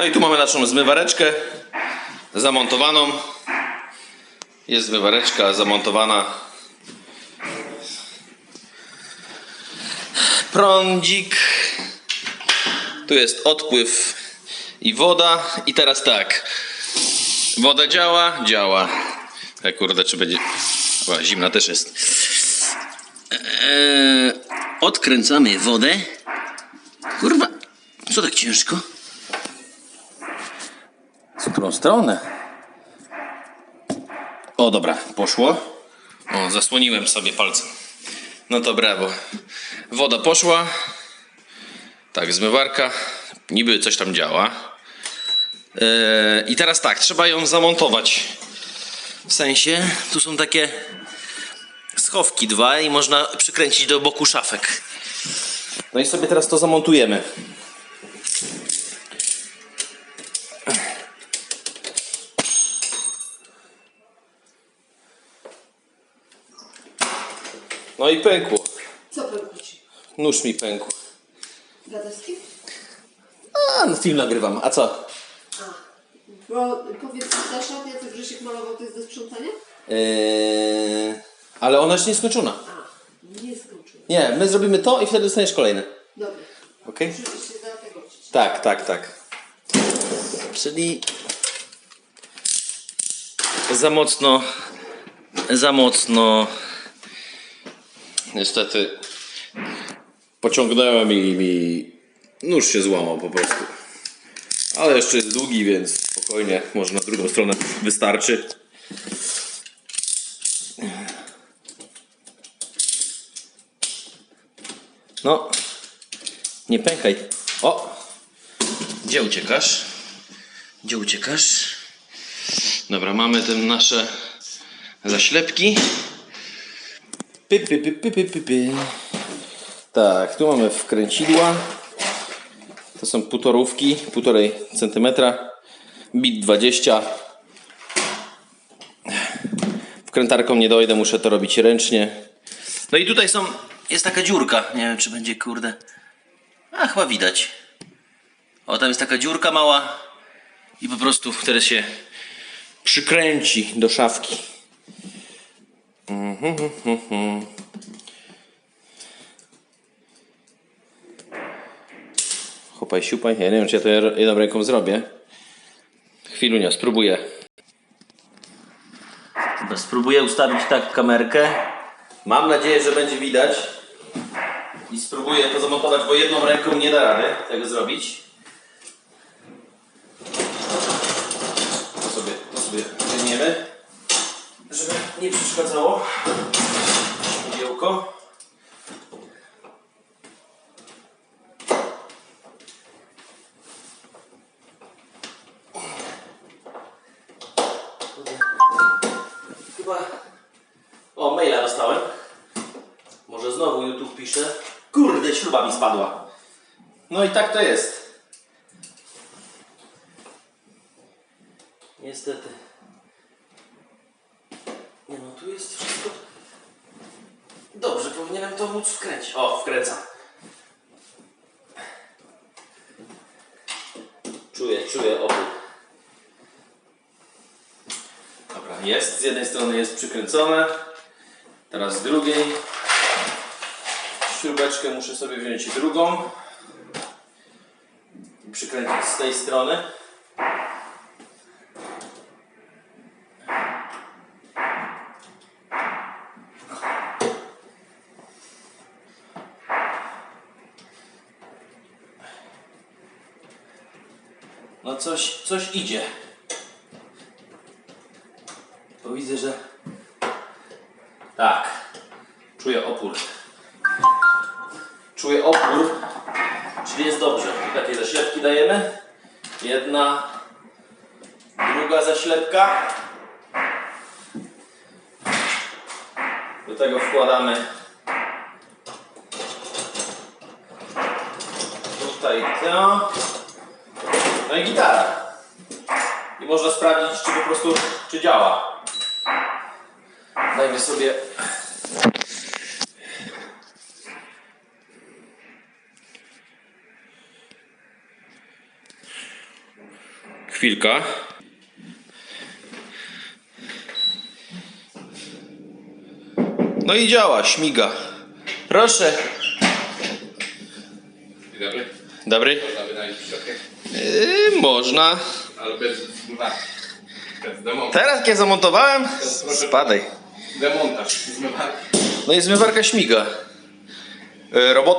No i tu mamy naszą zmywareczkę zamontowaną. Jest zmywareczka zamontowana. Prądzik. Tu jest odpływ i woda. I teraz tak. Woda działa? Działa. E, kurde, czy będzie... O, zimna też jest. Eee, odkręcamy wodę. Kurwa, co tak ciężko? Którą stronę? O, dobra, poszło. O, zasłoniłem sobie palcem. No to brawo. Woda poszła. Tak, zmywarka. Niby coś tam działa. Eee, I teraz tak, trzeba ją zamontować. W sensie, tu są takie schowki dwa i można przykręcić do boku szafek. No i sobie teraz to zamontujemy. No i pękło. Co pękło ci? Nóż mi pękł. Gadowski? A, no film nagrywam. A co? A. Bo powiedz, ta szatnia, co Grzesiek malował, to jest do sprzątania? Eee, ale ona jeszcze nie skończona. A. Nie skończyłem. Nie, my zrobimy to i wtedy dostaniesz kolejne. Dobra. Okej? Przecież się da tego chcieć. Tak, tak, tak. Czyli za mocno, za mocno. Niestety pociągnąłem i mi nóż się złamał po prostu. Ale jeszcze jest długi, więc spokojnie, może na drugą stronę wystarczy. No, nie pękaj. O! Gdzie uciekasz? Gdzie uciekasz? Dobra, mamy te nasze zaślepki. Py, py, py, py, py, py. Tak, tu mamy wkręcidła. To są półtorówki, półtorej centymetra. Bit 20. Wkrętarką nie dojdę, muszę to robić ręcznie. No i tutaj są, jest taka dziurka. Nie wiem, czy będzie kurde. A chyba widać. O, tam jest taka dziurka mała i po prostu wtedy się przykręci do szafki. Mhm, mhm, mhm. Chopaj, siupaj. Ja nie wiem, czy ja to jedną ręką zrobię. Chwilunia, spróbuję. Dobra, spróbuję ustawić tak kamerkę. Mam nadzieję, że będzie widać. I spróbuję to zamontować, bo jedną ręką nie da rady tego zrobić. To sobie, to sobie wyjmiemy, żeby nie przeszkadzało. Śmigiełko. Chyba... O, maila dostałem. Może znowu YouTube pisze. Kurde, śruba mi spadła. No i tak to jest. Niestety. Tu jest wszystko. Dobrze, powinienem to móc wkręcić. O, wkręcam. Czuję, czuję opór. Dobra, jest. Z jednej strony jest przykręcone. Teraz z drugiej. Śrubeczkę muszę sobie wziąć drugą. I przykręcić z tej strony. No coś, coś idzie. Bo widzę, że tak. Czuję opór. Czuję opór, czyli jest dobrze. I takie zaślepki dajemy. Jedna, druga zaślepka. Do tego wkładamy tutaj to. No i gitara. I można sprawdzić, czy po prostu, czy działa. Dajmy sobie Chwilka. No i działa, śmiga. Proszę. Dzień dobry. Dobry. Można wynająć środkę, Yy, można. ale bez zmywarki. Bez demontaż. Teraz ja zamontowałem, spadaj. Demontaż zmywarki. No i zmywarka śmiga. Yy, robota